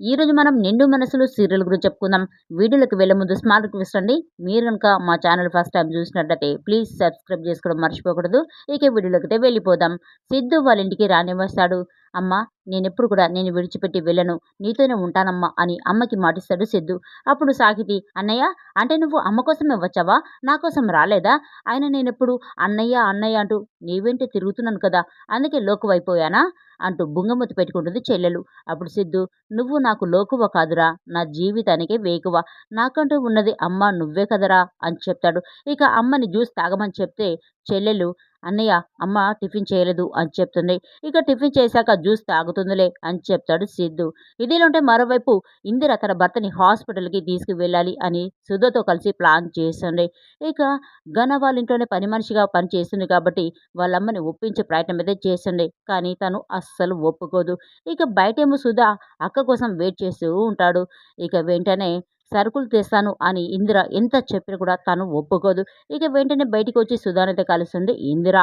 ఈరోజు మనం నిండు మనసులు సీరియల్ గురించి చెప్పుకుందాం. వీడియోలకు వెళ్ళే ముందు స్మాల్ రిక్వెస్ట్ అండి. మీరు కనుక మా ఛానల్ ఫస్ట్ టైం చూసినట్లయితే ప్లీజ్ సబ్స్క్రైబ్ చేసుకోవడం మర్చిపోకూడదు. ఇక వీడియోలోకి వెళ్ళిపోదాం. సిద్ధు వాళ్ళ ఇంటికి రానివస్తాడు అమ్మ నేనెప్పుడు కూడా నేను విడిచిపెట్టి వెళ్ళను. నీతోనే ఉంటానమ్మా అని అమ్మకి మాటిస్తాడు సిద్ధు. అప్పుడు సాగితి అన్నయ్య అంటే నువ్వు అమ్మ కోసమే వచ్చావా? నా కోసం రాలేదా? ఆయన నేనెప్పుడు అన్నయ్య అన్నయ్య అంటూ నీవేంటో తిరుగుతున్నాను కదా? అందుకే లోకువైపోయానా? అంటూ బుంగమూతి పెట్టుకుంటుంది చెల్లెలు. అప్పుడు సిద్ధు నువ్వు నా నాకు లోకువ కాదురా. నా జీవితానికే వేకువ. నాకంటూ ఉన్నది అమ్మ నువ్వే కదరా అని చెప్తాడు. ఇక అమ్మని జ్యూస్ తాగమని చెప్తే చెల్లెలు అన్నయ్య అమ్మ టిఫిన్ చేయలేదు అని చెప్తుంది. ఇక టిఫిన్ చేశాక జ్యూస్ తాగుతుందిలే అని చెప్తాడు సిద్ధు. ఇదిలోంటే మరోవైపు ఇందిర తన భర్తని హాస్పిటల్కి తీసుకువెళ్ళాలి అని సుధతో కలిసి ప్లాన్ చేస్తుంది ఇక ఘన వాళ్ళ ఇంట్లోనే పని మనిషిగా పనిచేస్తుంది కాబట్టి వాళ్ళమ్మని ఒప్పించే ప్రయత్నం అయితే చేస్తుంది కానీ తను అస్సలు ఒప్పుకోదు. ఇక బయటేమో సుధా అక్క కోసం వెయిట్ చేస్తూ ఉంటాడు. ఇక వెంటనే సరుకులు తెస్తాను అని ఇందిర ఎంత చెప్పినా కూడా తను ఒప్పుకోదు. ఇక వెంటనే బయటికి వచ్చి సుధానిత కలుస్తుంది ఇందిర.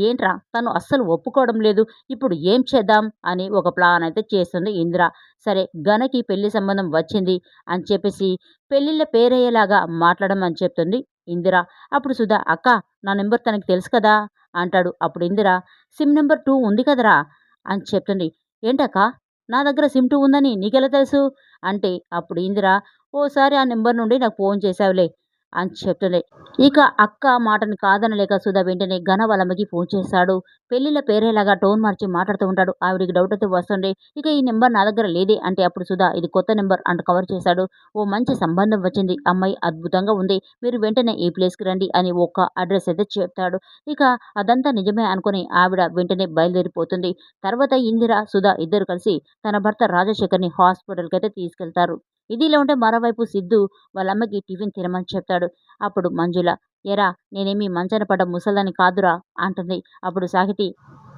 ఏంట్రా తను అస్సలు ఒప్పుకోవడం లేదు. ఇప్పుడు ఏం చేద్దాం? అని ఒక ప్లాన్ అయితే చేస్తుంది ఇందిర. సరే గనకి పెళ్ళి సంబంధం వచ్చింది అని చెప్పేసి పెళ్ళిళ్ళ పేరయ్యేలాగా మాట్లాడమని చెప్తుంది ఇందిర. అప్పుడు సుధా అక్క నా నెంబర్ తనకి తెలుసు కదా అంటాడు. అప్పుడు ఇందిర సిమ్ నెంబర్ టూ ఉంది కదరా అని చెప్తుంది. ఏంటక్క నా దగ్గర సిమ్ టూ ఉందని నీకెలా తెలుసు? అంటే అప్పుడు ఇందిర ఓసారి ఆ నెంబర్ నుండి నాకు ఫోన్ చేశావులే అని చెప్తుంది ఇక అక్క మాటని కాదనలేక సుధా వెంటనే ఘన వాళ్ళమ్మకి ఫోన్ చేశాడు. పెళ్ళిళ్ళ పేరేలాగా టోన్ మార్చి మాట్లాడుతూ ఉంటాడు. ఆవిడికి డౌట్ అయితే వస్తుండే. ఇక ఈ నెంబర్ నా దగ్గర లేదే అంటే అప్పుడు సుధా ఇది కొత్త నెంబర్ అంటూ కవర్ చేశాడు. ఓ మంచి సంబంధం వచ్చింది. అమ్మాయి అద్భుతంగా ఉంది. మీరు వెంటనే ఈ ప్లేస్కి రండి అని ఒక అడ్రస్ అయితే చెప్తాడు. ఇక అదంతా నిజమే అనుకుని ఆవిడ వెంటనే బయలుదేరిపోతుంది. తర్వాత ఇందిర సుధా ఇద్దరు కలిసి తన భర్త రాజశేఖర్ని హాస్పిటల్కి అయితే తీసుకెళ్తారు. ఇదిలా ఉంటే మరోవైపు సిద్ధు వాళ్ళ అమ్మకి టిఫిన్ తినమని చెప్తాడు. అప్పుడు మంజుల ఎరా నేనేమి మంచన పడ్డ ముసలని కాదురా అంటుంది. అప్పుడు సాహితి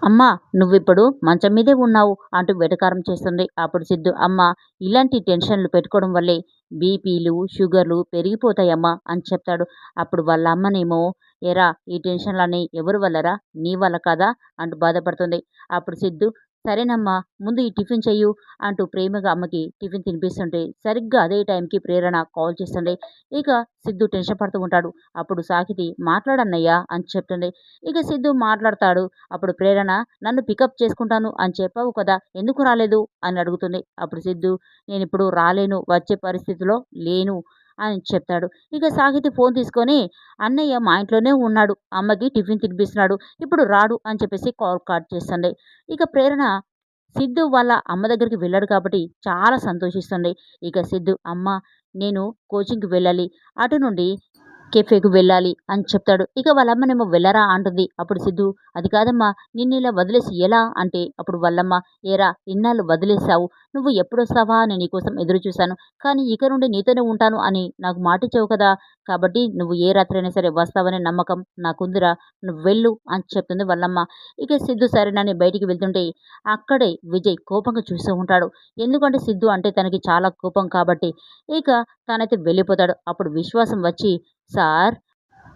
అమ్మా నువ్విప్పుడు మంచం మీదే ఉన్నావు అంటూ వెటకారం చేస్తుంది. అప్పుడు సిద్ధు అమ్మ ఇలాంటి టెన్షన్లు పెట్టుకోవడం వల్లే బీపీలు షుగర్లు పెరిగిపోతాయమ్మా అని చెప్తాడు. అప్పుడు వాళ్ళ అమ్మనేమో ఎరా ఈ టెన్షన్లన్నీ ఎవరు వల్లరా? నీ వల్ల కదా? అంటూ బాధపడుతుంది. అప్పుడు సిద్ధు సరేనమ్మా ముందు ఈ టిఫిన్ చెయ్యు అంటూ ప్రేమగా అమ్మకి టిఫిన్ తినిపిస్తుంటే సరిగ్గా అదే టైంకి ప్రేరణ కాల్ చేస్తుండే. ఇక సిద్ధు టెన్షన్ పడుతూ ఉంటాడు. అప్పుడు సాకితి మాట్లాడన్నయ్యా అని చెప్తుంది ఇక సిద్ధు మాట్లాడతాడు. అప్పుడు ప్రేరణ నన్ను పికప్ చేసుకుంటాను అని చెప్పావు కదా ఎందుకు రాలేదు? అని అడుగుతుంది అప్పుడు సిద్ధు నేను ఇప్పుడు రాలేను వచ్చే పరిస్థితిలో లేను. అని చెప్తాడు ఇక సాహితి ఫోన్ తీసుకొని అన్నయ్య మా ఇంట్లోనే ఉన్నాడు. అమ్మకి టిఫిన్ తినిపిస్తున్నాడు. ఇప్పుడు రాడు అని చెప్పేసి కాల్ కట్ చేస్తుంది ఇక ప్రేరణ సిద్ధు వాళ్ళ అమ్మ దగ్గరికి వెళ్ళాడు కాబట్టి చాలా సంతోషిస్తుంది ఇక సిద్ధు అమ్మ నేను కోచింగ్కి వెళ్ళాలి. అటు నుండి కేఫేకు వెళ్ళాలి అని చెప్తాడు. ఇక వాళ్ళమ్మనేమో వెళ్ళరా అంటుంది. అప్పుడు సిద్ధు అది కాదమ్మా నిన్ను ఇలా వదిలేసి ఎలా అంటే? అప్పుడు వాళ్ళమ్మ ఏరా ఇన్నాళ్ళు వదిలేసావు నువ్వు ఎప్పుడొస్తావా? అని నీకోసం ఎదురు చూశాను కానీ ఇక నుండి నీతోనే ఉంటాను అని నాకు మాటిచ్చావు కదా. కాబట్టి నువ్వు ఏ రాత్రైనా సరే వస్తావనే నమ్మకం నాకుందిరా. నువ్వు వెళ్ళు అని చెప్తుంది వాళ్ళమ్మ ఇక సిద్ధు సరేనని బయటికి వెళ్తుంటే అక్కడే విజయ్ కోపంగా చూస్తూ ఉంటాడు. ఎందుకంటే సిద్ధు అంటే తనకి చాలా కోపం కాబట్టి ఇక తనైతే వెళ్ళిపోతాడు. అప్పుడు విశ్వాసం వచ్చి సార్.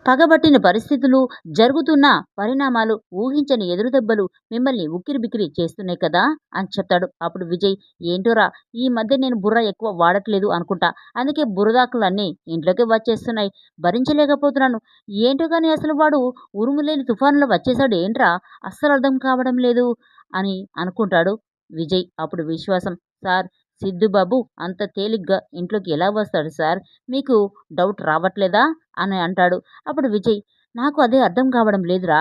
పగబట్టిన పరిస్థితులు జరుగుతున్న పరిణామాలు ఊహించని ఎదురుదెబ్బలు మిమ్మల్ని ఉక్కిరిబిక్కిరి చేస్తున్నాయి కదా అని చెప్తాడు. అప్పుడు విజయ్ ఏంటోరా ఈ మధ్య నేను బుర్ర ఎక్కువ వాడట్లేదు అనుకుంటా. అందుకే బురదాకులన్నీ ఇంట్లోకి వచ్చేస్తున్నాయి. భరించలేకపోతున్నాను. ఏంటో కానీ అసలు వాడు ఉరుములేని తుఫానులో వచ్చేసాడు ఏంట్రా? అస్సలు అర్థం కావడం లేదు అని అనుకుంటాడు విజయ్. అప్పుడు విశ్వాసం సార్ సిద్ధుబాబు అంత తేలిగ్గా ఇంట్లోకి ఎలా వస్తాడు సార్? మీకు డౌట్ రావట్లేదా? అని అంటాడు. అప్పుడు విజయ్ నాకు అదే అర్థం కావడం లేదురా.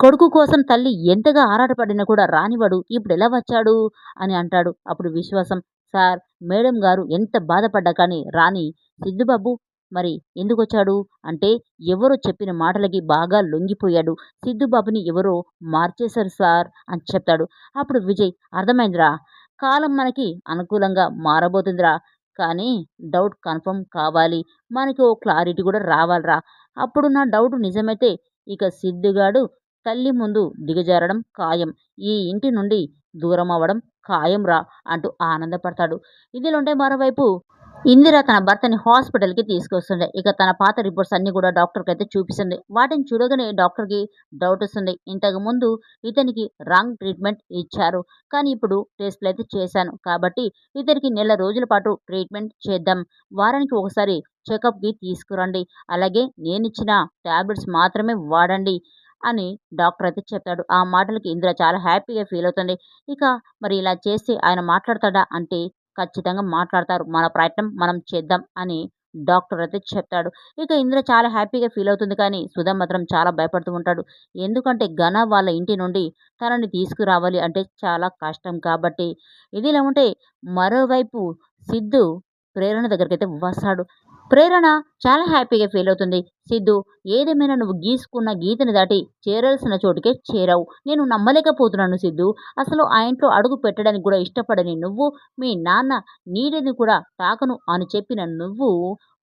కొడుకు కోసం తల్లి ఎంతగా ఆరాటపడినా కూడా రానివాడు ఇప్పుడు ఎలా వచ్చాడు? అని అంటాడు. అప్పుడు విశ్వాసం సార్ మేడం గారు ఎంత బాధపడ్డా కానీ రాని సిద్ధుబాబు మరి ఎందుకు వచ్చాడు? అంటే ఎవరో చెప్పిన మాటలకి బాగా లొంగిపోయాడు. సిద్ధుబాబుని ఎవరో మార్చేశారు సార్ అని చెప్తాడు. అప్పుడు విజయ్ అర్థమైందిరా. కాలం మనకి అనుకూలంగా మారబోతుందిరా. కానీ డౌట్ కన్ఫర్మ్ కావాలి. మనకి ఓ క్లారిటీ కూడా రావాలిరా. అప్పుడు నా డౌట్ నిజమైతే ఇక సిద్ధుగాడు తల్లి ముందు దిగజారడం ఖాయం. ఈ ఇంటి నుండి దూరం అవ్వడం ఖాయం రా అంటూ ఆనందపడతాడు. ఇదిలోంటే మరోవైపు ఇందిర తన భర్తని హాస్పిటల్‌కి తీసుకొస్తుంది. ఇక తన పాత రిపోర్ట్స్ అన్ని కూడా డాక్టర్కి అయితే చూపిస్తుంది. వాటిని చూడగానే డాక్టర్‌కి డౌట్ వస్తుంది ఇంతకు ముందు ఇతనికి రాంగ్ ట్రీట్మెంట్ ఇచ్చారు. కానీ ఇప్పుడు టెస్ట్‌లయితే చేశాను. కాబట్టి ఇతనికి నెల రోజుల పాటు ట్రీట్మెంట్ చేద్దాం. వారానికి ఒకసారి చెకప్‌కి తీసుకురండి. అలాగే నేనిచ్చిన టాబ్లెట్స్ మాత్రమే వాడండి అని డాక్టర్ అయితే చెప్తాడు. ఆ మాటలకి ఇందిర చాలా హ్యాపీగా ఫీల్ అవుతుంది. ఇక మరి ఇలా చేస్తే ఆయన మాట్లాడతాడా అంటే ఖచ్చితంగా మాట్లాడతారు. మన ప్రయత్నం మనం చేద్దాం అని డాక్టర్ అయితే చెప్తాడు. ఇక ఇంద్ర చాలా హ్యాపీగా ఫీల్ అవుతుంది కానీ సుధా మాత్రం చాలా భయపడుతూ ఉంటాడు. ఎందుకంటే ఘన వాళ్ళ ఇంటి నుండి తనని తీసుకురావాలి అంటే చాలా కష్టం కాబట్టి. ఇదిలా ఉంటే మరోవైపు సిద్ధు ప్రేరణ దగ్గరికైతే వస్తాడు. ప్రేరణ చాలా హ్యాపీగా ఫీల్ అవుతుంది. సిద్ధు ఏదేమైనా నువ్వు గీసుకున్న గీతని దాటి చేరాల్సిన చోటుకే చేరావు. నేను నమ్మలేకపోతున్నాను సిద్ధు. అసలు ఆ ఇంట్లో అడుగు పెట్టడానికి కూడా ఇష్టపడని నువ్వు, మీ నాన్న నీడని కూడా తాకను అని చెప్పిన నువ్వు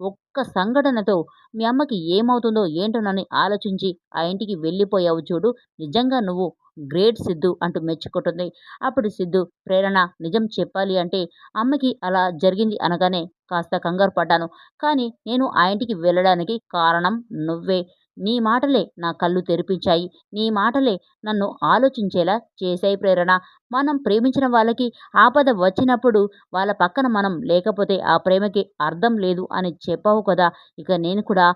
ఒక్క సంఘటనతో మీ అమ్మకి ఏమవుతుందో ఏంటోనని ఆలోచించి ఆ ఇంటికి వెళ్ళిపోయావు చూడు. నిజంగా నువ్వు గ్రేట్ సిద్ధు అంటూ మెచ్చుకుంటుంది. అప్పుడు సిద్ధు ప్రేరణ నిజం చెప్పాలి అంటే అమ్మకి అలా జరిగింది అనగానే కాస్త కంగారు పడ్డాను. కానీ నేను ఆ ఇంటికి వెళ్ళడానికి కారణం నువ్వే. నీ మాటలే నా కళ్ళు తెరిపించాయి. నీ మాటలే నన్ను ఆలోచించేలా చేశాయి ప్రేరణ. మనం ప్రేమించిన వాళ్ళకి ఆపద వచ్చినప్పుడు వాళ్ళ పక్కన మనం లేకపోతే ఆ ప్రేమకి అర్థం లేదు అని చెప్పావు కదా! ఇక నేను కూడా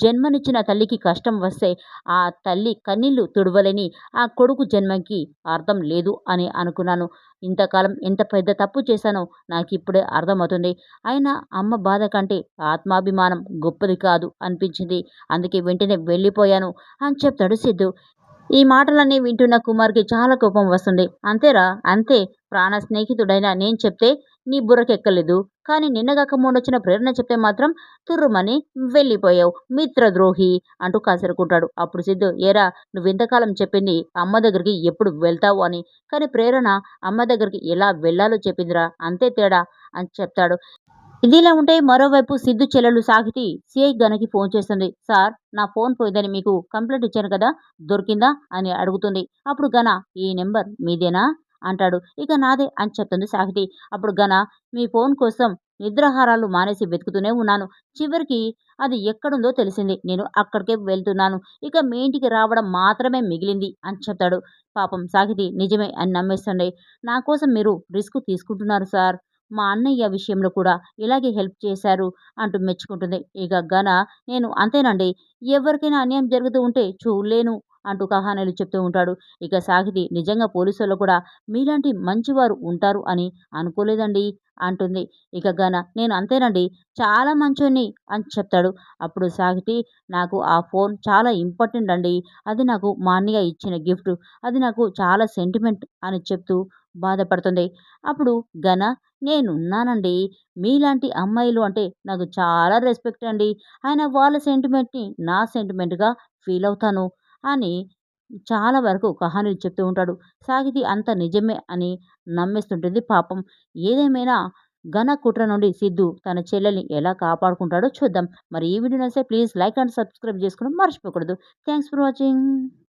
జన్మనిచ్చిన తల్లికి కష్టం వస్తే ఆ తల్లి కన్నీళ్ళు తుడవలేని ఆ కొడుకు జన్మకి అర్థం లేదు అని అనుకున్నాను. ఇంతకాలం ఎంత పెద్ద తప్పు చేశానో నాకు ఇప్పుడే అర్థమవుతుంది. అయినా అమ్మ బాధ కంటే ఆత్మాభిమానం గొప్పది కాదు అనిపించింది. అందుకే వెంటనే వెళ్ళిపోయాను అని చెప్తాడు సిద్ధు. ఈ మాటలన్నీ వింటున్న కుమార్‌కి చాలా కోపం వస్తుంది. అంతేరా అంతే ప్రాణ స్నేహితుడైన నేను చెప్తే నీ బుర్రకెక్కలేదు. కానీ నిన్నగాక వచ్చిన ప్రేరణ చెప్తే మాత్రం తుర్రుమని వెళ్ళిపోయావు. మిత్రద్రోహి అంటూ కాసరుకుంటాడు అప్పుడు సిద్ధు ఏరా నువ్వింతకాలం చెప్పింది అమ్మ దగ్గరికి ఎప్పుడు వెళ్తావు అని. కానీ ప్రేరణ అమ్మ దగ్గరికి ఎలా వెళ్ళాలో చెప్పిందిరా అంతే తేడా అని చెప్తాడు. ఇదిలా ఉంటే మరోవైపు సిద్ధు చెల్లెలు సాగితి సిఐ గనకి ఫోన్ చేస్తుంది. సార్ నా ఫోన్ పోయిందని మీకు కంప్లైంట్ ఇచ్చాను కదా! దొరికిందా? అని అడుగుతుంది. అప్పుడు గన ఈ నెంబర్ మీదేనా? అంటాడు. ఇక నాదే అని చెప్తుంది సాహితి. అప్పుడు గన మీ ఫోన్ కోసం నిద్రాహారాలు మానేసి వెతుకుతూనే ఉన్నాను. చివరికి అది ఎక్కడుందో తెలిసింది. నేను అక్కడికే వెళ్తున్నాను. ఇక మీ ఇంటికి రావడం మాత్రమే మిగిలింది అని చెప్తాడు. పాపం సాహితి నిజమే అని నమ్మేస్తుండే నా కోసం మీరు రిస్క్ తీసుకుంటున్నారు సార్. మా అన్నయ్య విషయంలో కూడా ఇలాగే హెల్ప్ చేశారు అంటూ మెచ్చుకుంటుంది. ఇక గన నేను అంతేనండి. ఎవరికైనా అన్యాయం జరుగుతూ ఉంటే చూడలేను అంటూ కహానీలు చెప్తూ ఉంటాడు. ఇక సాహితి నిజంగా పోలీసుల్లో కూడా మీలాంటి మంచివారు ఉంటారు అని అనుకోలేదండి అంటుంది. ఇక గన నేను అంతేనండి. చాలా మంచోని అని చెప్తాడు. అప్పుడు సాహితి నాకు ఆ ఫోన్ చాలా ఇంపార్టెంట్ అండి. అది నాకు మా అన్నయ్య ఇచ్చిన గిఫ్ట్. అది నాకు చాలా సెంటిమెంట్ అని చెప్తూ బాధపడుతుంది. అప్పుడు ఘన నేనున్నానండి. మీలాంటి అమ్మాయిలు అంటే నాకు చాలా రెస్పెక్ట్ అండి. ఆయన వాళ్ళ సెంటిమెంట్‌ని నా సెంటిమెంట్‌గా ఫీల్ అవుతాను అని చాలా వరకు కహానీలు చెప్తూ ఉంటాడు. సాగితి అంత నిజమే అని నమ్మేస్తుంటుంది పాపం. ఏదేమైనా ఘన కుట్ర నుండి సిద్ధు తన చెల్లెల్ని ఎలా కాపాడుకుంటాడో చూద్దాం. మరి ఈ వీడియో నచ్చితే ప్లీజ్ లైక్ అండ్ సబ్స్క్రైబ్ చేసుకోవడం మర్చిపోకూడదు. Thanks for watching.